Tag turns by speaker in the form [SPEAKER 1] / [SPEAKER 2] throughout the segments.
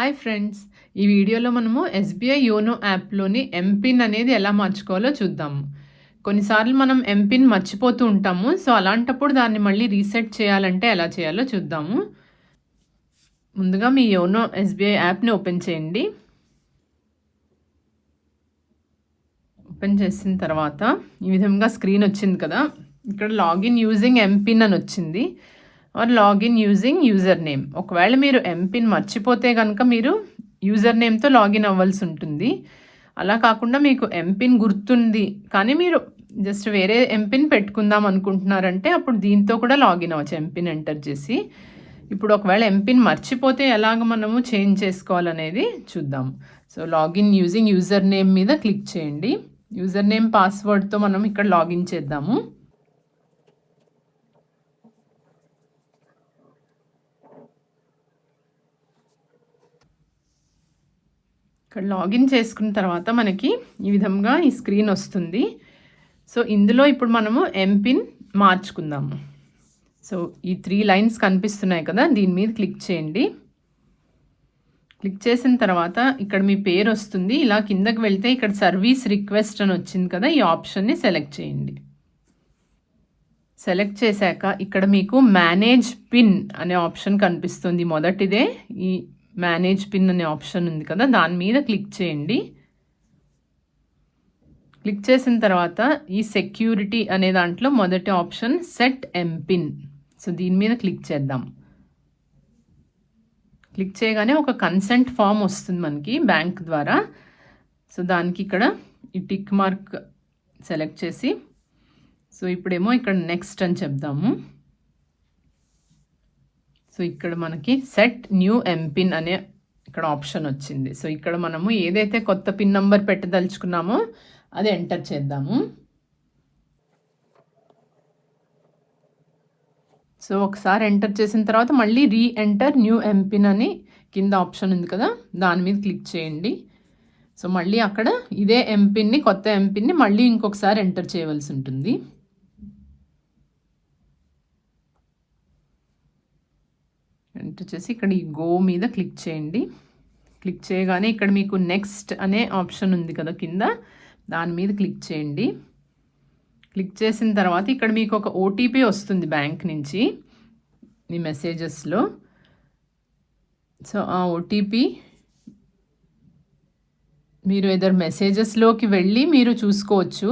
[SPEAKER 1] Hi friends. ఈ వీడియోలో మనము ఎస్బీఐ యోనో యాప్లోని ఎంపిన్ అనేది ఎలా మార్చుకోవాలో చూద్దాము కొన్నిసార్లు మనం ఎంపిన్ మర్చిపోతూ ఉంటాము. సో అలాంటప్పుడు దాన్ని మళ్ళీ రీసెట్ చేయాలంటే ఎలా చేయాలో చూద్దాము. ముందుగా మీ యోనో ఎస్బీఐ యాప్ని ఓపెన్ చేయండి. ఓపెన్ చేసిన తర్వాత ఈ విధంగా స్క్రీన్ వచ్చింది కదా. ఇక్కడ లాగిన్ యూజింగ్ ఎంపిన్ అని వచ్చింది. Or login using user name ఒకవేళ మీరు ఎంపిన్ మర్చిపోతే కనుక మీరు యూజర్ నేమ్తో లాగిన్ అవ్వాల్సి ఉంటుంది. అలా కాకుండా మీకు ఎంపిన్ గుర్తుంది. కానీ మీరు జస్ట్ వేరే ఎంపిన్ పెట్టుకుందాం అనుకుంటున్నారంటే అప్పుడు దీంతో కూడా లాగిన్ అవ్వచ్చు. ఎంపిన్ ఎంటర్ చేసి. ఇప్పుడు ఒకవేళ ఎంపిన్ మర్చిపోతే ఎలాగ మనము చేంజ్ చేసుకోవాలనేది చూద్దాం. So login using user name మీద క్లిక్ చేయండి. యూజర్ నేమ్ పాస్వర్డ్తో మనం ఇక్కడ లాగిన్ చేద్దాము. ఇక్కడ లాగిన్ చేసుకున్న తర్వాత మనకి ఈ విధంగా ఈ స్క్రీన్ వస్తుంది. సో ఇందులో ఇప్పుడు మనము ఎంపిన్ మార్చుకుందాము. సో ఈ త్రీ లైన్స్ కనిపిస్తున్నాయి కదా దీని మీద క్లిక్ చేయండి. క్లిక్ చేసిన తర్వాత ఇక్కడ మీ పేరు వస్తుంది. ఇలా కిందకి వెళ్తే ఇక్కడ సర్వీస్ రిక్వెస్ట్ అని వచ్చింది కదా ఈ ఆప్షన్ని సెలెక్ట్ చేయండి. సెలెక్ట్ చేశాక ఇక్కడ మీకు మేనేజ్ పిన్ అనే ఆప్షన్ కనిపిస్తుంది మొదటిదే. ఈ మేనేజ్ పిన్ అనే ఆప్షన్ ఉంది కదా దాని మీద క్లిక్ చేయండి. క్లిక్ చేసిన తర్వాత ఈ సెక్యూరిటీ అనే దాంట్లో మొదటి ఆప్షన్ సెట్ ఎంపిన్ సో దీని మీద క్లిక్ చేద్దాం. క్లిక్ చేయగానే ఒక కన్సెంట్ ఫామ్ వస్తుంది మనకి బ్యాంక్ ద్వారా. సో దానికి ఇక్కడ ఈ టిక్ మార్క్ సెలెక్ట్ చేసి. సో ఇప్పుడేమో ఇక్కడ నెక్స్ట్ అని చెప్దాము. సో ఇక్కడ మనకి సెట్ న్యూ ఎంపిన్ అనే ఇక్కడ ఆప్షన్ వచ్చింది. సో ఇక్కడ మనము ఏదైతే కొత్త పిన్ నంబర్ పెట్టదలుచుకున్నామో అది ఎంటర్ చేద్దాము. సో ఒకసారి ఎంటర్ చేసిన తర్వాత మళ్ళీ రీ ఎంటర్ న్యూ ఎంపిన్ అని కింద ఆప్షన్ ఉంది కదా దాని మీద క్లిక్ చేయండి. సో మళ్ళీ అక్కడ ఇదే ఎంపిన్ని కొత్త ఎంపిన్ని మళ్ళీ ఇంకొకసారి ఎంటర్ చేయవలసి ఉంటుంది. అంటే వచ్చేసి ఇక్కడ ఈ గో మీద క్లిక్ చేయండి. క్లిక్ చేయగానే ఇక్కడ మీకు నెక్స్ట్ అనే ఆప్షన్ ఉంది కదా కింద. దాని మీద క్లిక్ చేయండి. క్లిక్ చేసిన తర్వాత ఇక్కడ మీకు ఒక ఓటీపీ వస్తుంది బ్యాంక్ నుంచి మీ మెసేజెస్లో సో ఆ ఓటీపీ మీరు ఇద్దరు మెసేజెస్లోకి వెళ్ళి మీరు చూసుకోవచ్చు.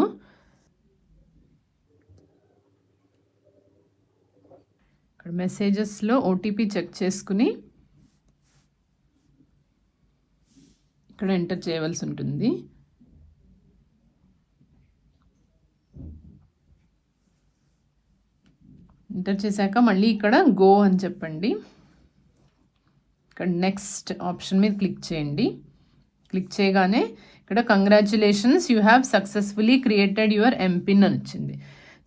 [SPEAKER 1] ఇక్కడ మెసేజెస్లో ఓటీపీ చెక్ చేసుకుని ఇక్కడ ఎంటర్ చేయవలసి ఉంటుంది. ఎంటర్ చేశాక మళ్ళీ ఇక్కడ గో అని చెప్పండి. ఇక్కడ నెక్స్ట్ ఆప్షన్ మీద క్లిక్ చేయండి. క్లిక్ చేయగానే ఇక్కడ congratulations you have successfully created your MPIN అని వచ్చింది.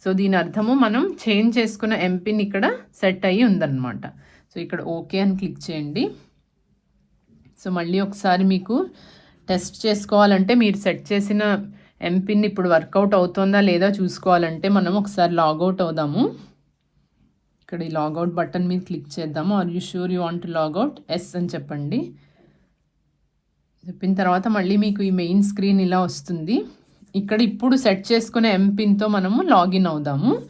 [SPEAKER 1] సో దీని అర్థము మనం చేంజ్ చేసుకున్న ఎంపిన్ ఇక్కడ సెట్ అయ్యి ఉందన్నమాట. సో ఇక్కడ ఓకే అని క్లిక్ చేయండి. సో మళ్ళీ ఒకసారి మీకు టెస్ట్ చేసుకోవాలంటే మీరు సెట్ చేసిన ఎంపిన్ ఇప్పుడు వర్కౌట్ అవుతుందా లేదా చూసుకోవాలంటే మనం ఒకసారి లాగౌట్ అవుదాము. ఇక్కడ ఈ లాగౌట్ బటన్ మీద క్లిక్ చేద్దాము. Are you sure you want logout yes అని చెప్పండి. చెప్పిన తర్వాత మళ్ళీ మీకు ఈ మెయిన్ స్క్రీన్ ఇలా వస్తుంది. ఇక్కడ ఇప్పుడు సెట్ చేసుకునే ఎంపిన్తో మనము లాగిన్ అవుదాము.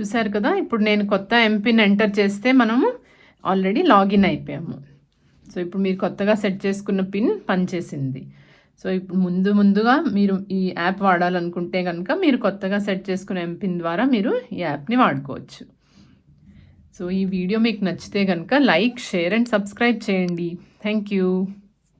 [SPEAKER 1] చూసారు కదా? ఇప్పుడు నేను కొత్త ఎంపిన్ ఎంటర్ చేస్తే మనము ఆల్రెడీ లాగిన్ అయిపోయాము. సో ఇప్పుడు మీరు కొత్తగా సెట్ చేసుకున్న పిన్ పనిచేసింది. సో ఇప్పుడు ముందు ముందుగా మీరు ఈ యాప్ వాడాలనుకుంటే కనుక మీరు కొత్తగా సెట్ చేసుకున్న ఎంపిన్ ద్వారా మీరు ఈ యాప్ని వాడుకోవచ్చు. సో ఈ వీడియో మీకు నచ్చితే కనుక లైక్ షేర్ అండ్ సబ్స్క్రైబ్ చేయండి. Thank you.